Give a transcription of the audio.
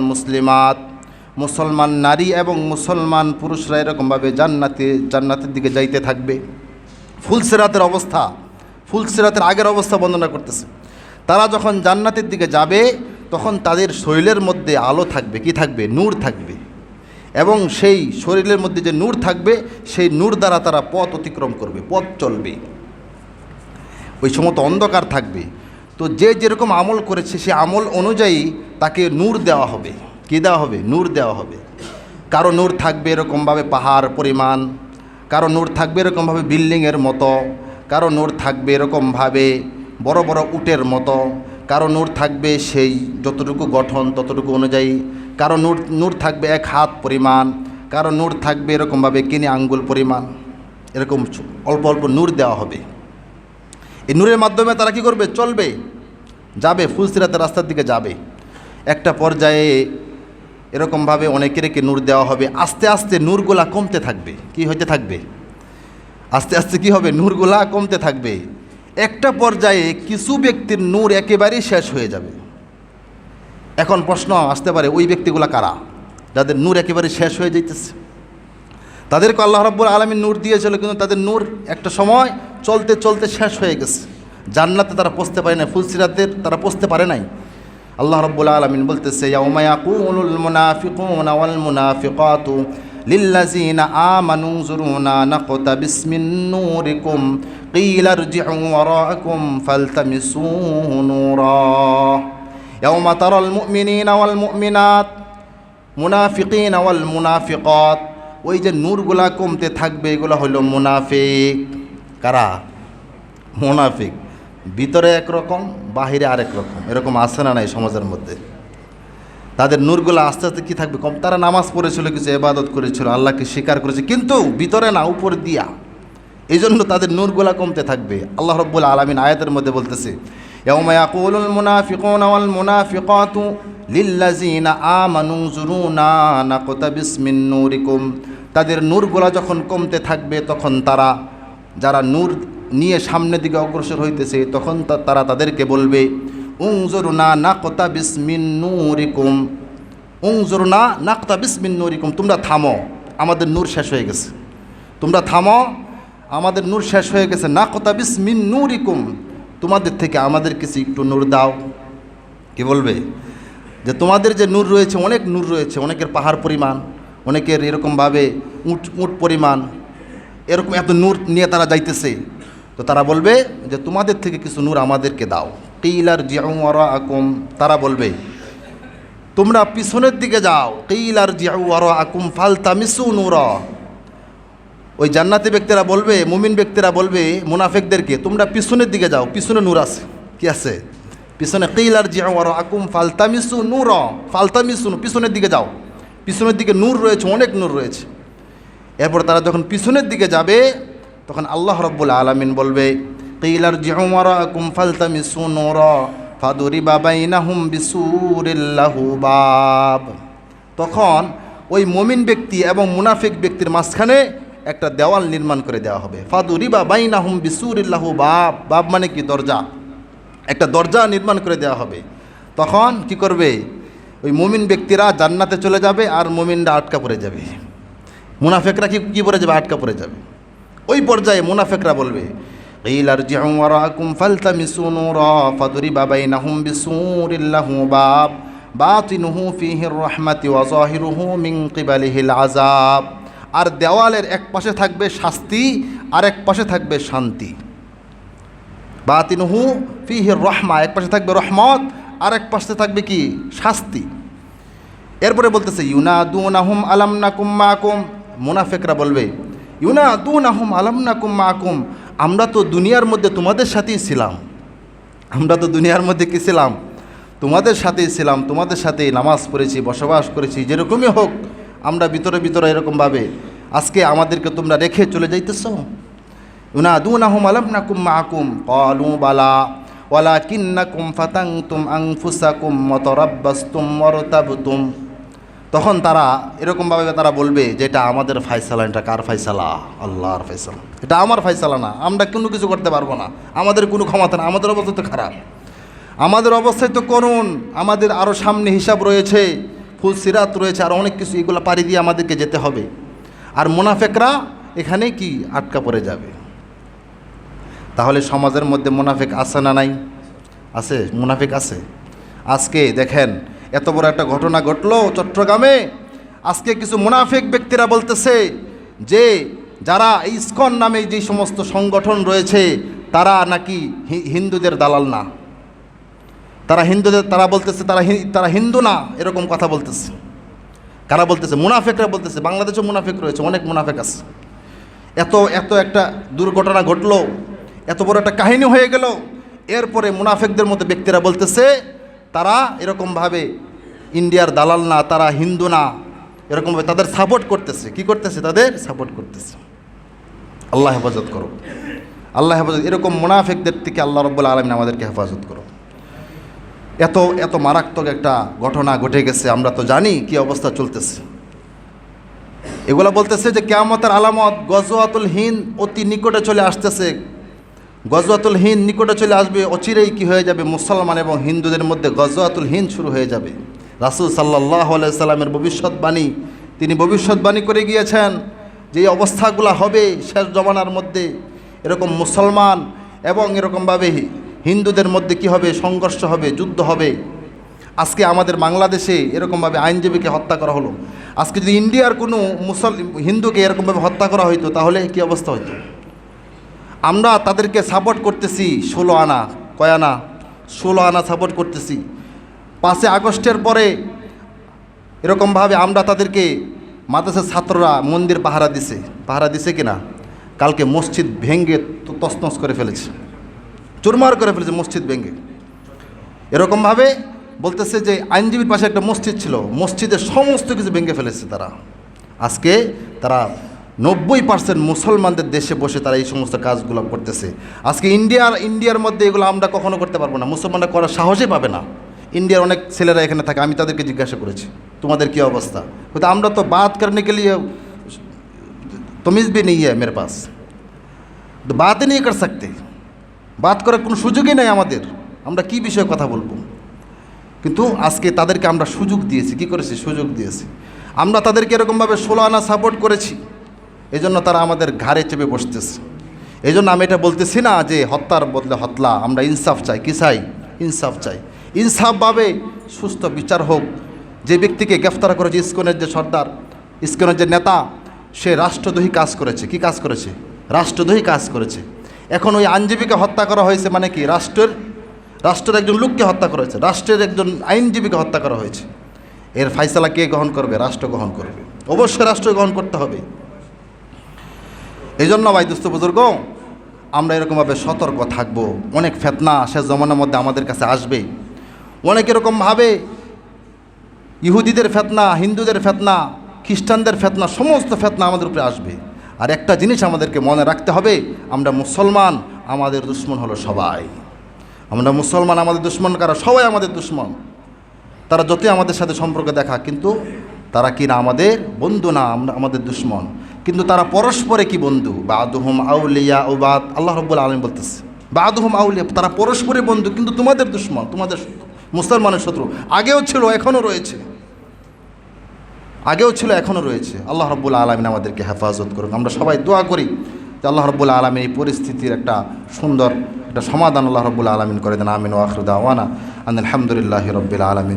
মুসলিমাত। মুসলমান নারী এবং মুসলমান পুরুষরা এরকমভাবে জান্নাতে, জান্নাতের দিকে যাইতে থাকবে। ফুলসেরাতের অবস্থা ফুলসেরাতের আগের অবস্থা বর্ণনা করতেছে। তারা যখন জান্নাতের দিকে যাবে, তখন তাদের শরীরের মধ্যে আলো থাকবে, কি থাকবে? নূর থাকবে। এবং সেই শরীরের মধ্যে যে নূর থাকবে, সেই নূর দ্বারা তারা পথ অতিক্রম করবে, পথ চলবে। ওই সময় অন্ধকার থাকবে। তো যে যেরকম আমল করেছে, সে আমল অনুযায়ী তাকে নূর দেওয়া হবে। কী দেওয়া হবে? নূর দেওয়া হবে। কারও নূর থাকবে এরকমভাবে পাহাড় পরিমাণ, কারও নূর থাকবে এরকমভাবে বিল্ডিংয়ের মতো, কারও নূর থাকবে এরকমভাবে বড় বড় উটের মতো, কারও নূর থাকবে সেই যতটুকু গঠন ততটুকু অনুযায়ী, কারও নূর নূর থাকবে এক হাত পরিমাণ, কারও নূর থাকবে এরকমভাবে কিনে আঙ্গুল পরিমাণ, এরকম অল্প অল্প নূর দেওয়া হবে। এই নূরের মাধ্যমে তারা কি করবে? চলবে, যাবে ফুলসিরাতের রাস্তার দিকে যাবে। একটা পর্যায়ে এরকমভাবে অনেকেরকে নূর দেওয়া হবে। আস্তে আস্তে নূরগুলা কমতে থাকবে। কি হইতে থাকবে? আস্তে আস্তে কি হবে? নূরগুলা কমতে থাকবে। একটা পর্যায়ে কিছু ব্যক্তির নূর একেবারেই শেষ হয়ে যাবে। এখন প্রশ্ন আসতে পারে, ওই ব্যক্তিগুলা কারা? যাদের নূর একেবারে শেষ হয়ে যাইতেছে। তাদেরকে আল্লাহ রব্বুল আলমী নূর দিয়েছিল, কিন্তু তাদের নূর একটা সময় চলতে চলতে শেষ হয়ে গেছে জান্নাতে তারা পৌঁছতে পারে না ফুলসিরাতের তারা পৌঁছতে পারে নাই আল্লাহ রব্বুল আলমিন বলতেছে ইয়াউমায়াকুলুল মুনাফিকুনা ওয়াল মুনাফিকাতু লিল্লাযিনা আমানু যুরুনা নাকতাবিস মিন নূরিকুম قيل ارجعوا وراءكم فالتمسوا نورا يوم ترى المؤمنين والمؤمنات মুনাফিকিন ওয়াল মুনাফিকাত ওই যে নূরগুলা কমতে থাকবে এগুলো হলো মুনাফিক কারা মুনাফিক ভিতরে একরকম বাহিরে আরেক রকম এরকম আছে না নাই সমাজের মধ্যে তাদের নূরগুলো আস্তে আস্তে কী থাকবে কম তারা নামাজ পড়েছিল কিছু এবাদত করেছিল আল্লাহকে স্বীকার করেছে কিন্তু ভিতরে না উপর দিয়া এই জন্য তাদের নূরগুলা কমতে থাকবে আল্লাহ রব্বুল আলমিন আয়াতের মধ্যে বলতেছে يوم يقول المنافقون والمنافقات للذين آمنوا انظرونا نقتبس من نوركم তাদের নূরগুলা যখন কমতে থাকবে তখন তারা যারা নূর নিয়ে সামনের দিকে অগ্রসর হইতেছে, তখন তারা তাদেরকে বলবে, উংজরুনা নাকতা বিসমিন নূরিকুম। উংজরুনা নাকতা বিসমিন নূরিকুম। তোমরা থামো, আমাদের নূর শেষ হয়ে গেছে। তোমরা থামো, আমাদের নূর শেষ হয়ে গেছে। না নাকতা বিসমিন নূরিকুম। তোমাদের থেকে আমাদের কিছু একটু নূর দাও। কি বলবে? যে তোমাদের যে নূর রয়েছে, অনেক নূর রয়েছে, অনেকের পাহাড় পরিমাণ, অনেকের এরকমভাবে উট উট পরিমাণ এরকম এত নূর নিয়ে তারা যাইতেছে। তো তারা বলবে যে, তোমাদের থেকে কিছু নূর আমাদেরকে দাও। কিলার জিয়াউরা আকুম তারা বলবে, তোমরা পিছনের দিকে যাও। কিলার জিয়াউরা আকুম ফালতা মিসু নূরা। ওই জান্নাতি ব্যক্তিরা বলবে, মুমিন ব্যক্তিরা বলবে, মুনাফেকদেরকে, তোমরা পিছনের দিকে যাও, পিছনে নূর আছে। কি আছে? পিছনে কিলার জিয়াওয়ার আকুম ফালতামিসু নূর, ফালতামিসু পিছনের দিকে যাও। পিছনের দিকে নূর রয়েছে, অনেক নূর রয়েছে। এরপর তারা যখন পিছনের দিকে যাবে, তখন আল্লাহ রব্বুল আলমিন বলবে, কিলার জিয়াওয়ার আকুম ফালতামিসু নূর ফাদুরি বাবাইনাহুম বিসুরিল্লাহু বাব। তখন ওই মমিন ব্যক্তি এবং মুনাফিক ব্যক্তির মাঝখানে একটা দেওয়াল নির্মাণ করে দেওয়া হবে। ফাদুরি ফাদুরিবা বাইনাহুম বিসুরিল্লাহু বাব। বাব মানে কি? দরজা। একটা দরজা নির্মাণ করে দেওয়া হবে। তখন কি করবে? ওই মুমিন ব্যক্তিরা জান্নাতে চলে যাবে আর মুমিনরা আটকা পড়ে যাবে। মুনাফেকরা কি কী পড়ে যাবে আটকা পড়ে যাবে ওই পর্যায়ে মুনাফেকরা বলবে قيل ارجعوا وراءكم فالتمسوا نورا فضرب بينهم بسور له باب باطنه فيه الرحمة وظاهره من قبله العذاب আর দেওয়ালের এক পাশে থাকবে শাস্তি আর এক পাশে থাকবে শান্তি বাতিনহু ফিহির রহমা এক পাশে থাকবে রহমত আর এক পাশে থাকবে কি শাস্তি এরপরে বলতেছে ইউনা দুন আহম আলাম নাকুম মাকুম মুনাফেকরা বলবে ইউনা দুন আহম নাকুম মাকুম, আমরা তো দুনিয়ার মধ্যে তোমাদের সাথেই ছিলাম। আমরা তো দুনিয়ার মধ্যে কি ছিলাম? তোমাদের সাথেই ছিলাম, তোমাদের সাথেই নামাজ পড়েছি, বসবাস করেছি, যেরকমই হোক, আমরা ভিতরে ভিতরে এরকমভাবে। আজকে আমাদেরকে তোমরা রেখে চলে যাইতেছ? উনা দুনাহুম আলাম নাকুম মাকুম কলু বালা ওয়ালা কিন্নাকুম ফাতাংতুম আংফুসাকুম মতরাব্বাস্তুম মরতাবতুম তখন তারা এরকমভাবে তারা বলবে যে এটা আমাদের ফায়সালা এটা কার ফায়সালা আল্লাহর ফায়সালা এটা আমার ফায়সালা না, আমরা কোনো কিছু করতে পারব না। আমাদের কোনো ক্ষমতা না, আমাদের অবস্থা তো খারাপ। আমাদের অবস্থায় তো করুন আমাদের আরও সামনে হিসাব রয়েছে, ফুল সিরাত রয়েছে, আর অনেক কিছু, এগুলো পাড়ি দিয়ে আমাদেরকে যেতে হবে। আর মুনাফেকরা এখানে কি আটকা পড়ে যাবে? তাহলে সমাজের মধ্যে মুনাফেক আছে না নাই? আছে, মুনাফেক আছে। আজকে দেখেন এত বড় একটা ঘটনা ঘটলো চট্টগ্রামে। আজকে কিছু মুনাফেক ব্যক্তিরা বলতেছে যে, যারা ইস্কন নামে যে সমস্ত সংগঠন রয়েছে, তারা নাকি হিন্দুদের দালাল না। তারা হিন্দুদের, তারা বলতেছে তারা তারা হিন্দু না, এরকম কথা বলতেছে। কারা বলতেছে? মুনাফেকরা বলতেছে। বাংলাদেশে মুনাফেক রয়েছে, অনেক মুনাফেক আছে। এত এত একটা দুর্ঘটনা ঘটলো, এত বড় একটা কাহিনী হয়ে গেল। এরপরে মুনাফেকদের মতো ব্যক্তিরা বলতেছে তারা এরকমভাবে ইন্ডিয়ার দালাল না, তারা হিন্দু না, এরকমভাবে তাদের সাপোর্ট করতেছে। কি করতেছে? তাদের সাপোর্ট করতেছে। আল্লাহ হেফাজত করো। আল্লাহ হেফাজত, এরকম মুনাফেকদের থেকে আল্লাহ রব্বুল আলমিন আমাদেরকে হেফাজত করো। এত এত মারাত্মক একটা ঘটনা ঘটে গেছে, আমরা তো জানি কি অবস্থা চলতেছে। এগুলা বলতেছে যে, কেয়ামতের আলামত গজওয়াতুল হিন্দ অতি নিকটে চলে আসতেছে। গজওয়াতুল হিন্দ নিকটে চলে আসবে, অচিরেই কি হয়ে যাবে মুসলমান এবং হিন্দুদের মধ্যে গজওয়াতুল হিন্দ শুরু হয়ে যাবে। রাসুল সাল্লাহ সাল্লামের ভবিষ্যৎবাণী, তিনি ভবিষ্যৎবাণী করে গিয়েছেন যে অবস্থাগুলো হবে শেষ জমানার মধ্যে। এরকম মুসলমান এবং এরকমভাবে হিন্দুদের মধ্যে কি হবে? সংঘর্ষ হবে, যুদ্ধ হবে। আজকে আমাদের বাংলাদেশে এরকমভাবে আইনজীবীকে হত্যা করা হলো। আজকে যদি ইন্ডিয়ার কোনো মুসল হিন্দুকে এরকমভাবে হত্যা করা হইতো, তাহলে কি অবস্থা হতো আমরা তাদেরকে সাপোর্ট করতেছি ষোলো আনা, কয় আনা? ষোলো আনা সাপোর্ট করতেছি। পাঁচই আগস্টের পরে এরকমভাবে আমরা তাদেরকে মাদ্রাসার ছাত্ররা মন্দির পাহারা দিছে। পাহারা দিছে কিনা? কালকে মসজিদ ভেঙ্গে তো তছনছ করে ফেলেছে। চুরমার করে ফেলেছে মসজিদ ভেঙ্গে এরকমভাবে বলতেছে যে আইনজীবীর পাশে একটা মসজিদ ছিল। মসজিদের সমস্ত কিছু ভেঙে ফেলেছে তারা। আজকে তারা নব্বই পার্সেন্ট মুসলমানদের দেশে বসে তারা এই সমস্ত কাজগুলো করতেছে। আজকে ইন্ডিয়ার ইন্ডিয়ার মধ্যে এগুলো আমরা কখনো করতে পারব না। মুসলমানরা করার সাহসই পাবে না। ইন্ডিয়ার অনেক ছেলেরা এখানে থাকে, আমি তাদেরকে জিজ্ঞাসা করেছি, তোমাদের কী অবস্থা? কিন্তু আমরা তো বাদ কারণে কে লিয়ে তমিজ বি নেই মেরে পাস। বাতই নিয়ে কর সকতে বাদ করার কোনো সুযোগই নেই আমাদের। আমরা কি বিষয়ে কথা বলব? কিন্তু আজকে তাদেরকে আমরা সুযোগ দিয়েছি। কি করেছি? সুযোগ দিয়েছি। আমরা তাদেরকে এরকমভাবে ষোলো আনা সাপোর্ট করেছি। এই জন্য তারা আমাদের ঘাড়ে চেপে বসতেছে। এই জন্য আমি এটা বলতেছি না যে হত্যার বদলে হতলা, আমরা ইনসাফ চাই। কি চাই? ইনসাফ চাই। ইনসাফভাবে সুস্থ বিচার হোক। যে ব্যক্তিকে গ্রেফতার করেছে ইস্কনের যে সর্দার, ইস্কনের যে নেতা, সে রাষ্ট্রদ্রোহী কাজ করেছে। কি কাজ করেছে? রাষ্ট্রদ্রোহী কাজ করেছে। এখন ওই আইনজীবীকে হত্যা করা হয়েছে মানে কি? রাষ্ট্রের রাষ্ট্রের একজন লোককে হত্যা করা হয়েছে। রাষ্ট্রের একজন আইনজীবীকে হত্যা করা হয়েছে। এর ফাইসলা কে গ্রহণ করবে? রাষ্ট্র গ্রহণ করবে। অবশ্যই রাষ্ট্র গ্রহণ করতে হবে। এই জন্য ভাই দুস্থ বুজুর্গ, আমরা এরকমভাবে সতর্ক থাকব। অনেক ফেতনা সে জমানার মধ্যে আমাদের কাছে আসবে। অনেক এরকমভাবে ইহুদিদের ফেতনা, হিন্দুদের ফেতনা, খ্রিস্টানদের ফেতনা, সমস্ত ফেতনা আমাদের উপরে আসবে। আর একটা জিনিস আমাদেরকে মনে রাখতে হবে, আমরা মুসলমান, আমাদের দুশ্মন হলো সবাই। আমরা মুসলমান, আমাদের দুশ্মন কারা? সবাই আমাদের দুশ্মন। তারা যতই আমাদের সাথে সম্পর্ক দেখা, কিন্তু তারা কি না আমাদের বন্ধু না, আমরা আমাদের দুশ্মন। কিন্তু তারা পরস্পরে কি বন্ধু? বাদুহুম আউলিয়া ও বাদ, আল্লাহ রব্বুল আলম বলতেছে, বাদুহুম আউলিয়া, তারা পরস্পরে বন্ধু কিন্তু তোমাদের দুশ্মন, তোমাদের মুসলমানের শত্রু, আগেও ছিল, এখনও রয়েছে। আগেও ছিল, এখনও রয়েছে। আল্লাহ রব্বুল আলমিন আমাদেরকে হেফাজত করুন আমরা সবাই দোয়া করি যে আল্লাহ রব্বুল আলমিন এই পরিস্থিতির একটা সুন্দর একটা সমাধান আল্লাহ রব্বুল আলমিন করে দেন। আমিন ওয়াখরুদা ওয়ানা আলহামদুলিল্লাহ রব্বুল আলমিন।